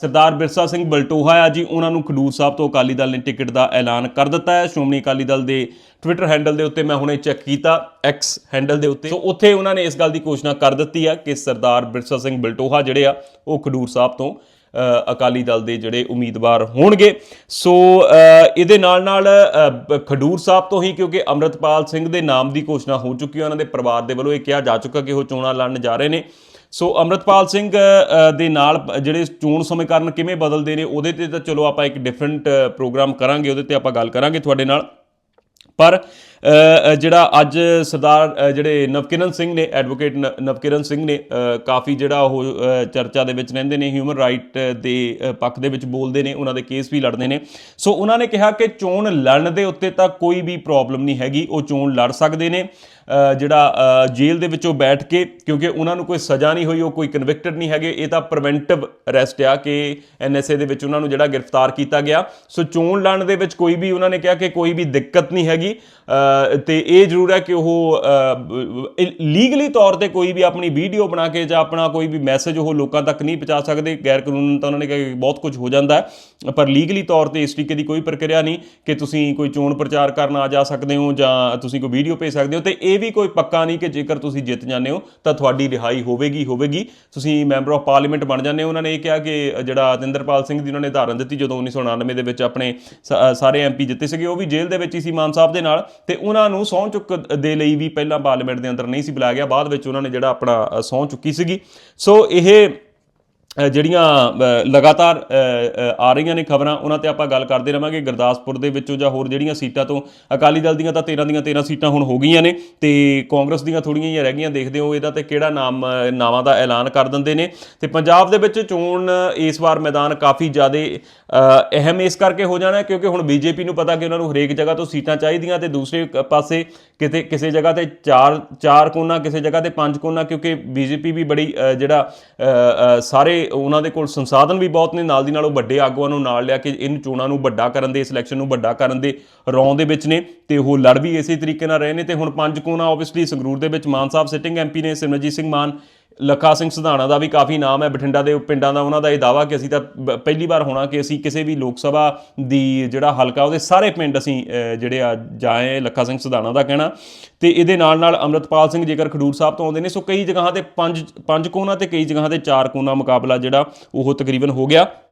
ਸਰਦਾਰ ਬਿਰਸਾ ਸਿੰਘ ਬਲਟੋਹਾ ਆ ਜੀ, ਉਹਨਾਂ ਨੂੰ ਖਡੂਰ ਸਾਹਿਬ ਤੋਂ ਅਕਾਲੀ ਦਲ ਨੇ ਟਿਕਟ ਦਾ ਐਲਾਨ ਕਰ ਦਿੱਤਾ ਹੈ। ਸ਼੍ਰੋਮਣੀ ਅਕਾਲੀ ਦਲ ਦੇ ਟਵਿੱਟਰ ਹੈਂਡਲ ਦੇ ਉੱਤੇ ਮੈਂ ਹੁਣੇ ਚੈੱਕ ਕੀਤਾ ਐਕਸ ਹੈਂਡਲ ਦੇ ਉੱਤੇ। ਸੋ ਉੱਥੇ ਉਹਨਾਂ ਨੇ ਇਸ ਗੱਲ ਦੀ ਘੋਸ਼ਣਾ ਕਰ ਦਿੱਤੀ ਆ ਕਿ ਸਰਦਾਰ ਬਿਰਸਾ ਸਿੰਘ ਬਲਟੋਹਾ ਜਿਹੜੇ ਆ, ਉਹ ਖਡੂਰ ਸਾਹਿਬ ਤੋਂ ਅਕਾਲੀ ਦਲ ਦੇ ਜਿਹੜੇ ਉਮੀਦਵਾਰ ਹੋਣਗੇ। ਸੋ ਇਹਦੇ ਨਾਲ ਨਾਲ ਬ- ਖਡੂਰ ਸਾਹਿਬ ਤੋਂ ਹੀ, ਕਿਉਂਕਿ ਅੰਮ੍ਰਿਤਪਾਲ ਸਿੰਘ ਦੇ ਨਾਮ ਦੀ ਘੋਸ਼ਣਾ ਹੋ ਚੁੱਕੀ ਹੈ, ਉਹਨਾਂ ਦੇ ਪਰਿਵਾਰ ਦੇ ਵੱਲੋਂ ਇਹ ਕਿਹਾ ਜਾ ਚੁੱਕਾ ਕਿ ਉਹ ਚੋਣਾਂ ਲੜਨ ਜਾ ਰਹੇ ਨੇ। ਸੋ ਅੰਮ੍ਰਿਤਪਾਲ ਸਿੰਘ ਦੇ ਨਾਲ ਜਿਹੜੇ ਚੋਣ ਸਮੀਕਰਨ ਕਿਵੇਂ ਬਦਲਦੇ ਨੇ, ਉਹਦੇ ਤੇ ਤਾਂ ਚਲੋ ਆਪਾਂ ਇੱਕ ਡਿਫਰੈਂਟ ਪ੍ਰੋਗਰਾਮ ਕਰਾਂਗੇ, ਉਹਦੇ ਤੇ ਆਪਾਂ ਗੱਲ ਕਰਾਂਗੇ ਤੁਹਾਡੇ ਨਾਲ। ਪਰ ਜਿਹੜਾ ਅੱਜ ਸਰਦਾਰ ਜਿਹੜੇ ਨਵਕਿਰਨ ਸਿੰਘ ਨੇ ਐਡਵੋਕੇਟ ਨ- ਨਵਕਿਰਨ ਸਿੰਘ ਨੇ ਕਾਫੀ ਜਿਹੜਾ ਉਹ ਚਰਚਾ ਦੇ ਵਿੱਚ ਰਹਿੰਦੇ ਨੇ ਹਿਊਮਨ ਰਾਈਟ ਦੇ ਪੱਖ ਦੇ ਵਿੱਚ ਬੋਲਦੇ ਨੇ, ਉਹਨਾਂ ਦੇ ਕੇਸ ਵੀ ਲੜਦੇ ਨੇ। ਸੋ ਉਹਨਾਂ ਨੇ ਕਿਹਾ ਕਿ ਚੋਣ ਲੜਨ ਦੇ ਉੱਤੇ ਤਾਂ ਕੋਈ ਵੀ ਪ੍ਰੋਬਲਮ ਨਹੀਂ ਹੈਗੀ, ਉਹ ਚੋਣ ਲੜ ਸਕਦੇ ਨੇ। ਜਿਹੜਾ ਜੇਲ੍ਹ ਦੇ ਵਿੱਚੋਂ ਬੈਠ ਕੇ, ਕਿਉਂਕਿ ਉਹਨਾਂ ਨੂੰ ਕੋਈ ਸਜ਼ਾ ਨਹੀਂ ਹੋਈ, ਉਹ ਕੋਈ ਕਨਵਿਕਟਡ ਨਹੀਂ ਹੈਗੇ। ਇਹ ਤਾਂ ਪ੍ਰੀਵੈਂਟਿਵ ਅਰੈਸਟ ਆ ਕਿ ਐਨਐਸਏ ਦੇ ਵਿੱਚ ਉਹਨਾਂ ਨੂੰ ਜਿਹੜਾ ਗ੍ਰਿਫਤਾਰ ਕੀਤਾ ਗਿਆ। ਸੋ ਚੋਣ ਲੜਨ ਦੇ ਵਿੱਚ ਕੋਈ ਵੀ ਉਹਨਾਂ ਨੇ ਕਿਹਾ ਕਿ ਕੋਈ ਵੀ ਦਿੱਕਤ ਨਹੀਂ ਹੈਗੀ। ਤੇ ਇਹ ਜ਼ਰੂਰ ਹੈ ਕਿ ਉਹ ਲੀਗਲੀ ਤੌਰ ਤੇ ਕੋਈ ਵੀ ਆਪਣੀ ਵੀਡੀਓ ਬਣਾ ਕੇ ਜਾਂ ਆਪਣਾ ਕੋਈ ਵੀ ਮੈਸੇਜ ਉਹ ਲੋਕਾਂ ਤੱਕ ਨਹੀਂ ਪਹੁੰਚਾ ਸਕਦੇ ਗੈਰ ਕਾਨੂੰਨ ਤਾਂ ਉਹਨਾਂ ਨੇ ਕਿਹਾ ਕਿ ਬਹੁਤ ਕੁਝ ਹੋ ਜਾਂਦਾ ਹੈ ਪਰ ਲੀਗਲੀ ਤੌਰ ਤੇ ਇਸ ਤਰੀਕੇ ਦੀ ਕੋਈ ਪ੍ਰਕਿਰਿਆ ਨਹੀਂ ਕਿ ਤੁਸੀਂ ਕੋਈ ਚੋਣ ਪ੍ਰਚਾਰ ਕਰਨ ਆ ਜਾ ਸਕਦੇ ਹੋ ਜਾਂ ਤੁਸੀਂ ਕੋਈ ਵੀਡੀਓ ਭੇਜ ਸਕਦੇ ਹੋ ਤੇ ਇਹ ਵੀ ਕੋਈ ਪੱਕਾ ਨਹੀਂ ਕਿ ਜੇਕਰ ਤੁਸੀਂ ਜਿੱਤ ਜਾਂਦੇ ਹੋ ਤਾਂ ਤੁਹਾਡੀ ਰਿਹਾਈ ਹੋਵੇਗੀ ਹੋਵੇਗੀ। ਤੁਸੀਂ ਮੈਂਬਰ ਆਫ ਪਾਰਲੀਮੈਂਟ ਬਣ ਜਾਂਦੇ ਹੋ। ਉਹਨਾਂ ਨੇ ਇਹ ਕਿਹਾ ਕਿ ਜਿਹੜਾ ਅਤਿੰਦਰਪਾਲ ਸਿੰਘ ਦੀ ਉਹਨਾਂ ਨੇ ਉਦਾਹਰਨ ਦਿੱਤੀ ਜਦੋਂ 1999 ਦੇ ਵਿੱਚ ਆਪਣੇ ਸ- ਅ, ਸਾਰੇ ਐਮਪੀ ਜਿੱਤੇ ਸੀਗੇ ਉਹ ਵੀ ਜੇਲ੍ਹ ਦੇ ਵਿੱਚ ਹੀ ਸੀ ਮਾਨ ਸਾਹਿਬ ਦੇ ਨਾਲ ਤੇ ਉਹਨਾਂ ਨੂੰ ਸਹੁੰ ਚੁੱਕ ਦੇ ਲਈ ਵੀ ਪਹਿਲਾਂ ਪਾਰਲੀਮੈਂਟ ਦੇ ਅੰਦਰ ਨਹੀਂ ਸੀ ਬੁਲਾਇਆ ਗਿਆ। ਬਾਅਦ ਵਿੱਚ ਉਹਨਾਂ ਨੇ ਜਿਹੜਾ ਆਪਣਾ ਅ, ਸਹੁੰ ਚੁੱਕੀ ਸੀਗੀ। ਸੋ ਇਹ ਜਿਹੜੀਆਂ ਲਗਾਤਾਰ ਆ ਰਹੀਆਂ ਨੇ ਖਬਰਾਂ, ਉਹਨਾਂ ਤੇ ਆਪਾਂ ਗੱਲ ਕਰਦੇ ਰਵਾਂਗੇ। ਗੁਰਦਾਸਪੁਰ ਦੇ ਵਿੱਚੋਂ ਜਾਂ ਹੋਰ ਜਿਹੜੀਆਂ ਸੀਟਾਂ ਤੋਂ ਅਕਾਲੀ ਦਲ ਦੀਆਂ ਤਾਂ 13 ਦੀਆਂ 13 ਸੀਟਾਂ ਹੁਣ ਹੋ ਗਈਆਂ ਨੇ ਤੇ ਕਾਂਗਰਸ ਦੀਆਂ ਥੋੜੀਆਂ ਜਿਹੀਆਂ ਰਹਿ ਗਈਆਂ। ਦੇਖਦੇ ਹੋ ਇਹਦਾ ਤੇ ਕਿਹੜਾ ਨਾਮ ਨਾਵਾਂ ਦਾ ਐਲਾਨ ਕਰ ਦਿੰਦੇ ਨੇ। ਤੇ ਪੰਜਾਬ ਦੇ ਵਿੱਚ ਚੋਣ ਇਸ ਵਾਰ ਮੈਦਾਨ ਕਾਫੀ ਜ਼ਿਆਦਾ ਅਹਿਮ ਇਸ ਕਰਕੇ ਹੋ ਜਾਣਾ, ਕਿਉਂਕਿ ਹੁਣ ਬੀਜੇਪੀ ਨੂੰ ਪਤਾ ਕਿ ਉਹਨਾਂ ਨੂੰ ਹਰੇਕ ਜਗ੍ਹਾ ਤੋਂ ਸੀਟਾਂ ਚਾਹੀਦੀਆਂ ਤੇ ਦੂਸਰੇ ਪਾਸੇ ਕਿਤੇ, ਕਿਸੇ ਜਗ੍ਹਾ ਤੇ ਚਾਰ ਚਾਰ ਕੋਨਾ, ਕਿਸੇ ਜਗ੍ਹਾ ਤੇ ਪੰਜ ਕੋਨਾ, ਕਿਉਂਕਿ ਬੀਜੇਪੀ ਵੀ ਬੜੀ ਜਿਹੜਾ ਸਾਰੇ ਉਹਨਾਂ ਦੇ ਕੋਲ ਸੰਸਾਧਨ ਵੀ ਬਹੁਤ ਨੇ, ਨਾਲ ਦੀ ਨਾਲ ਉਹ ਵੱਡੇ ਆਗੂਆਂ ਨੂੰ ਨਾਲ ਲਿਆ ਕਿ ਇਨ ਚੋਣਾਂ ਨੂੰ ਵੱਡਾ ਕਰਨ ਦੇ ਇਲੈਕਸ਼ਨ ਨੂੰ ਵੱਡਾ ਕਰਨ ਦੇ ਰੌਂ ਦੇ ਵਿੱਚ ਨੇ ਤੇ ਉਹ ਲੜ ਵੀ ਇਸੇ ਤਰੀਕੇ ਨਾਲ ਰਹੇ ਨੇ ਤੇ ਹੁਣ ਪੰਜ ਕੋਨਾ ਆਬਵੀਅਸਲੀ ਸੰਗਰੂਰ ਦੇ ਵਿੱਚ ਮਾਨ ਸਾਹਿਬ ਸਿਟਿੰਗ ਐਮਪੀ ਨੇ ਸਿਮਰਜੀਤ ਸਿੰਘ ਮਾਨ ਲੱਖਾ ਸਿੰਘ ਸਿਧਾਣਾ ਦਾ ਵੀ ਕਾਫੀ ਨਾਮ ਹੈ, ਬਠਿੰਡਾ ਦੇ ਪਿੰਡਾਂ ਦਾ ਉਹਨਾਂ ਦਾ ਇਹ ਦਾਵਾ ਕਿ ਅਸੀਂ ਤਾਂ ਬ- ਪਹਿਲੀ ਵਾਰ ਹੋਣਾ ਕਿ ਅਸੀਂ ਕਿਸੇ ਵੀ ਲੋਕ ਸਭਾ ਦੀ ਜਿਹੜਾ ਹਲਕਾ, ਉਹਦੇ ਸਾਰੇ ਪਿੰਡ ਅਸੀਂ ਜਿਹੜੇ ਆ ਜਾਏ, ਲੱਖਾ ਸਿੰਘ ਸਿਧਾਣਾ ਦਾ ਕਹਿਣਾ। ਤੇ ਇਹਦੇ ਨਾਲ ਨਾਲ ਅੰਮ੍ਰਿਤਪਾਲ ਸਿੰਘ ਜੇਕਰ ਖਡੂਰ ਸਾਹਿਬ ਤੋਂ ਆਉਂਦੇ ਨੇ, ਸੋ ਕਈ ਜਗ੍ਹਾ ਤੇ ਪੰਜ ਪੰਜ ਕੋਨਾ ਤੇ ਕਈ ਜਗ੍ਹਾ ਤੇ ਚਾਰ ਕੋਨਾ ਮੁਕਾਬਲਾ ਜਿਹੜਾ ਉਹ ਤਕਰੀਬਨ ਹੋ ਗਿਆ।